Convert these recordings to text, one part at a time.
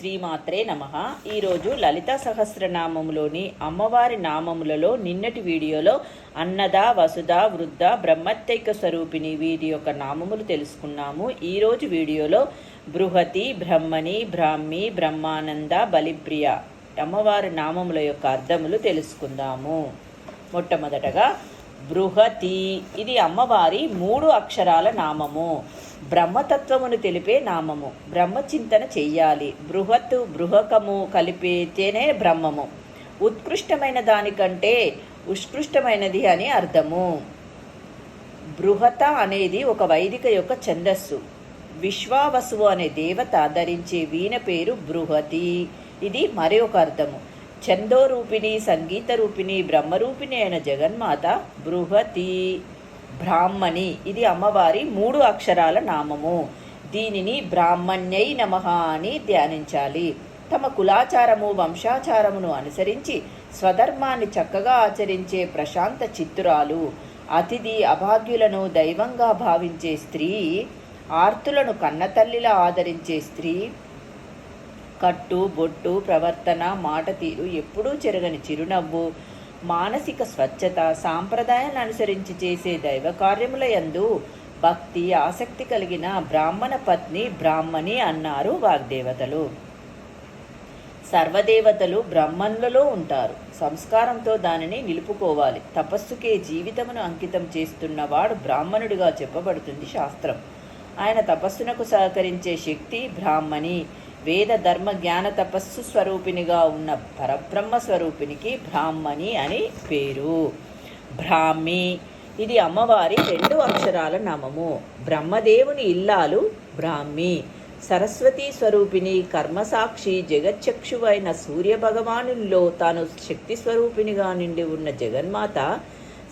శ్రీమాత్రే నమ. ఈరోజు లలిత సహస్రనామములోని అమ్మవారి నామములలో నిన్నటి వీడియోలో అన్నద వసుధ వృద్ధ బ్రహ్మత్యైక స్వరూపిణి వీరి యొక్క నామములు తెలుసుకున్నాము. ఈరోజు వీడియోలో బృహతి బ్రహ్మణి బ్రాహ్మి బ్రహ్మానంద బలిప్రియ అమ్మవారి నామముల యొక్క అర్థములు తెలుసుకుందాము. మొట్టమొదటగా బృహతి. ఇది అమ్మవారి మూడు అక్షరాల నామము. బ్రహ్మతత్వమును తెలిపే నామము. బ్రహ్మచింతన చెయ్యాలి. బృహత్ బృహకము కలిపితేనే బ్రహ్మము. ఉత్కృష్టమైన దానికంటే ఉత్కృష్టమైనది అని అర్థము. బృహత అనేది ఒక వైదిక యొక్క ఛందస్సు. విశ్వావసువు అనే దేవత ధరించే వీణ పేరు బృహతి. ఇది మరి ఒక అర్థము. ఛందోరూపిణి సంగీత రూపిణి బ్రహ్మరూపిణి అయిన జగన్మాత బృహతి బ్రాహ్మణి. ఇది అమ్మవారి మూడు అక్షరాల నామము. దీనిని బ్రాహ్మణ్యై నమ అని ధ్యానించాలి. తమ కులాచారము వంశాచారమును అనుసరించి స్వధర్మాన్ని చక్కగా ఆచరించే ప్రశాంత చిత్తురాలు. అతిథి అభాగ్యులను దైవంగా భావించే స్త్రీ ఆర్తులను కన్నతల్లిలా ఆదరించే స్త్రీ కట్టు బొట్టు ప్రవర్తన మాట తీరు ఎప్పుడూ చెరగని చిరునవ్వు మానసిక స్వచ్ఛత సాంప్రదాయాన్ని అనుసరించి చేసే దైవ కార్యముల యందు భక్తి ఆసక్తి కలిగిన బ్రాహ్మణ పత్ని బ్రాహ్మణి అన్నారు వాగ్దేవతలు. సర్వదేవతలు బ్రహ్మన్లలో ఉంటారు. సంస్కారంతో దానిని నిలుపుకోవాలి. తపస్సుకే జీవితమును అంకితం చేస్తున్నవాడు బ్రాహ్మణుడిగా చెప్పబడుతుంది శాస్త్రం. ఆయన తపస్సునకు సహకరించే శక్తి బ్రాహ్మణి. వేద ధర్మ జ్ఞాన తపస్సు స్వరూపినిగా ఉన్న పరబ్రహ్మ స్వరూపినికి బ్రాహ్మణి అని పేరు. బ్రాహ్మి ఇది అమ్మవారి రెండు అక్షరాల నామము. బ్రహ్మదేవుని ఇల్లాలు బ్రాహ్మి. సరస్వతీ స్వరూపిణి కర్మసాక్షి జగచ్చక్షువైన సూర్య భగవానుల్లో తాను శక్తి స్వరూపిణిగా నిండి ఉన్న జగన్మాత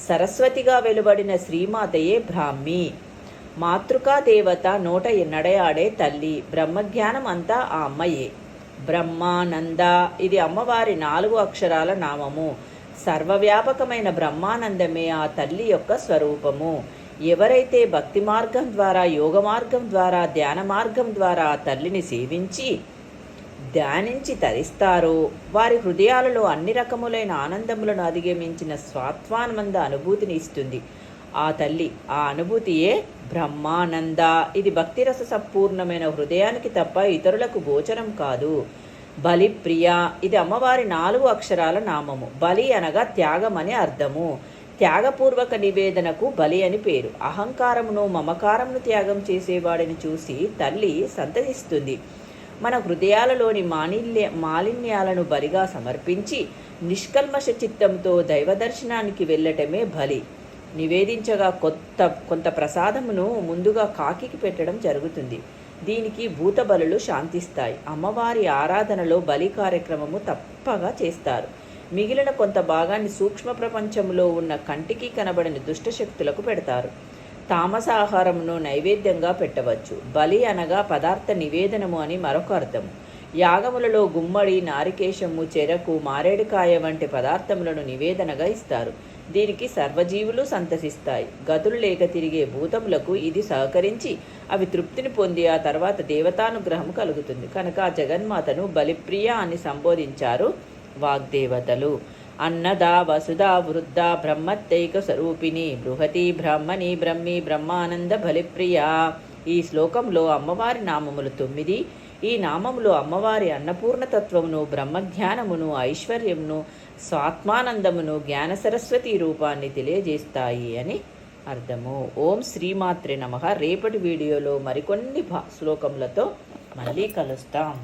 సరస్వతిగా వెలువడిన శ్రీమాతయే బ్రాహ్మి. మాతృకా దేవత నోట నడయాడే తల్లి బ్రహ్మజ్ఞానం అంతా ఆ అమ్మయే. బ్రహ్మానంద ఇది అమ్మవారి నాలుగు అక్షరాల నామము. సర్వవ్యాపకమైన బ్రహ్మానందమే ఆ తల్లి యొక్క స్వరూపము. ఎవరైతే భక్తి మార్గం ద్వారా యోగ మార్గం ద్వారా ధ్యాన మార్గం ద్వారా ఆ తల్లిని సేవించి ధ్యానించి తరిస్తారో వారి హృదయాలలో అన్ని రకములైన ఆనందములను అధిగమించిన స్వాత్వానంద అనుభూతిని ఇస్తుంది. ఆ తల్లి ఆ అనుభూతియే బ్రహ్మానంద. ఇది భక్తిరస సంపూర్ణమైన హృదయానికి తప్ప ఇతరులకు గోచరం కాదు. బలి ప్రియ ఇది అమ్మవారి నాలుగు అక్షరాల నామము. బలి అనగా త్యాగం అని అర్థము. త్యాగపూర్వక నివేదనకు బలి అని పేరు. అహంకారమును మమకారమును త్యాగం చేసేవాడిని చూసి తల్లి సంతసిస్తుంది మన హృదయాలలోని మాలిన్య మాలిన్యాలను బలిగా సమర్పించి నిష్కల్మష చిత్తంతో దైవ దర్శనానికి వెళ్ళటమే బలి. నివేదించగా కొత్త కొంత ప్రసాదమును ముందుగా కాకికి పెట్టడం జరుగుతుంది. దీనికి భూతబలులు శాంతిస్తాయి. అమ్మవారి ఆరాధనలో బలి కార్యక్రమము తప్పగా చేస్తారు. మిగిలిన కొంత భాగాన్ని సూక్ష్మ ప్రపంచంలో ఉన్న కంటికి కనబడని దుష్టశక్తులకు పెడతారు. తామస ఆహారమును నైవేద్యంగా పెట్టవచ్చు. బలి అనగా పదార్థ నివేదనము అని మరొక అర్థం. యాగములలో గుమ్మడి నారికేశము చెరకు మారేడుకాయ వంటి పదార్థములను నివేదనగా ఇస్తారు. దీనికి సర్వజీవులు సంతసిస్తాయి. గతులు లేక తిరిగే భూతములకు ఇది సహకరించి అవి తృప్తిని పొంది ఆ తర్వాత దేవతానుగ్రహం కలుగుతుంది. కనుక ఆ జగన్మాతను బలిప్రియ అని సంబోధించారు వాగ్దేవతలు. అన్నద వసుదా వృద్ధ బ్రహ్మత్తైక స్వరూపిణి బృహతి బ్రహ్మణి బ్రహ్మి బ్రహ్మానంద బలిప్రియ. ఈ శ్లోకంలో అమ్మవారి నామములు తొమ్మిది ఈ నామములో అమ్మవారి అన్నపూర్ణతత్వమును బ్రహ్మజ్ఞానమును ఐశ్వర్యమును స్వాత్మానందమును జ్ఞాన సరస్వతి రూపాన్ని తెలియజేస్తాయి అని అర్థము. ఓం శ్రీమాత్రే నమ. రేపటి వీడియోలో మరికొన్ని శ్లోకములతో మళ్ళీ కలుస్తాం.